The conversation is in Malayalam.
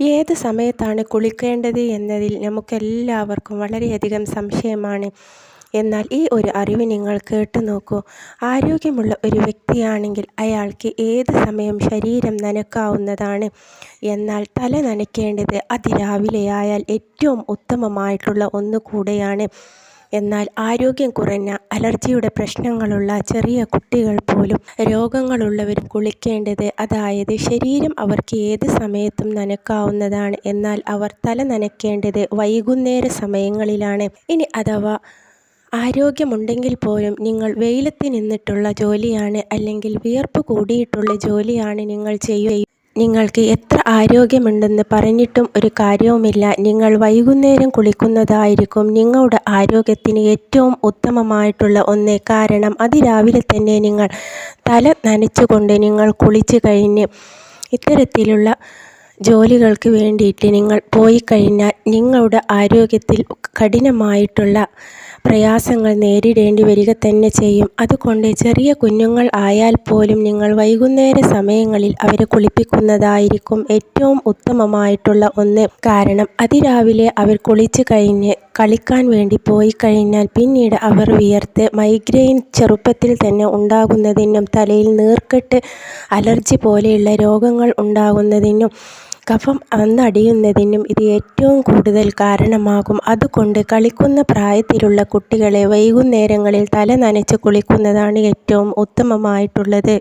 ഏത് സമയത്താണ് കുളിക്കേണ്ടത് എന്നതിൽ നമുക്കെല്ലാവർക്കും വളരെയധികം സംശയമാണ്. എന്നാൽ ഈ ഒരു അറിവ് നിങ്ങൾ കേട്ടു നോക്കൂ. ആരോഗ്യമുള്ള ഒരു വ്യക്തിയാണെങ്കിൽ അയാൾക്ക് ഏത് സമയം ശരീരം നനക്കാവുന്നതാണ്? എന്നാൽ തല നനയ്ക്കേണ്ടത് അതിരാവിലെയായാൽ ഏറ്റവും ഉത്തമമായിട്ടുള്ള ഒന്ന് കൂടെയാണ്. എന്നാൽ ആരോഗ്യം കുറഞ്ഞ അലർജിയുടെ പ്രശ്നങ്ങളുള്ള ചെറിയ കുട്ടികൾ പോലും രോഗങ്ങളുള്ളവരും കുളിക്കേണ്ടത് അതായത് ശരീരം അവർക്ക് ഏത് സമയത്തും നനക്കാവുന്നതാണ്. എന്നാൽ അവർ തല നനയ്ക്കേണ്ടത് വൈകുന്നേര സമയങ്ങളിലാണ്. ഇനി അഥവാ ആരോഗ്യമുണ്ടെങ്കിൽ പോലും നിങ്ങൾ വെയിലത്ത് നിന്നിട്ടുള്ള ജോലിയാണ് അല്ലെങ്കിൽ വിയർപ്പ് കൂടിയിട്ടുള്ള ജോലിയാണ് നിങ്ങൾ ചെയ്യുക. നിങ്ങൾക്ക് എത്ര ആരോഗ്യമുണ്ടെന്ന് പറഞ്ഞിട്ടും ഒരു കാര്യവുമില്ല. നിങ്ങൾ വൈകുന്നേരം കുളിക്കുന്നതായിരിക്കും നിങ്ങളുടെ ആരോഗ്യത്തിന് ഏറ്റവും ഉത്തമമായിട്ടുള്ള ഒന്ന്. കാരണം അതിരാവിലെ തന്നെ നിങ്ങൾ തല നനച്ചുകൊണ്ട് നിങ്ങൾ കുളിച്ച് കഴിഞ്ഞ് ഇത്തരത്തിലുള്ള ജോലികൾക്ക് വേണ്ടിയിട്ട് നിങ്ങൾ പോയി കഴിഞ്ഞാൽ നിങ്ങളുടെ ആരോഗ്യത്തിൽ കഠിനമായിട്ടുള്ള പ്രയാസങ്ങൾ നേരിടേണ്ടി വരിക തന്നെ ചെയ്യും. അതുകൊണ്ട് ചെറിയ കുഞ്ഞുങ്ങൾ ആയാൽ പോലും നിങ്ങൾ വൈകുന്നേര സമയങ്ങളിൽ അവരെ കുളിപ്പിക്കുന്നതായിരിക്കും ഏറ്റവും ഉത്തമമായിട്ടുള്ള ഒന്ന്. കാരണം അതിരാവിലെ അവർ കുളിച്ചു കഴിഞ്ഞ് കളിക്കാൻ വേണ്ടി പോയി കഴിഞ്ഞാൽ പിന്നീട് അവർ വിയർത്ത് മൈഗ്രെയിൻ ചെറുപ്പത്തിൽ തന്നെ ഉണ്ടാകുന്നതിനും തലയിൽ നീർക്കെട്ട് അലർജി പോലെയുള്ള രോഗങ്ങൾ ഉണ്ടാകുന്നതിനും കഫം വന്നടിയുന്നതിനും ഇത് ഏറ്റവും കൂടുതൽ കാരണമാകും. അതുകൊണ്ട് കളിക്കുന്ന പ്രായത്തിലുള്ള കുട്ടികളെ വൈകുന്നേരങ്ങളിൽ തല നനച്ച് കുളിക്കുന്നതാണ് ഏറ്റവും ഉത്തമമായിട്ടുള്ളത്.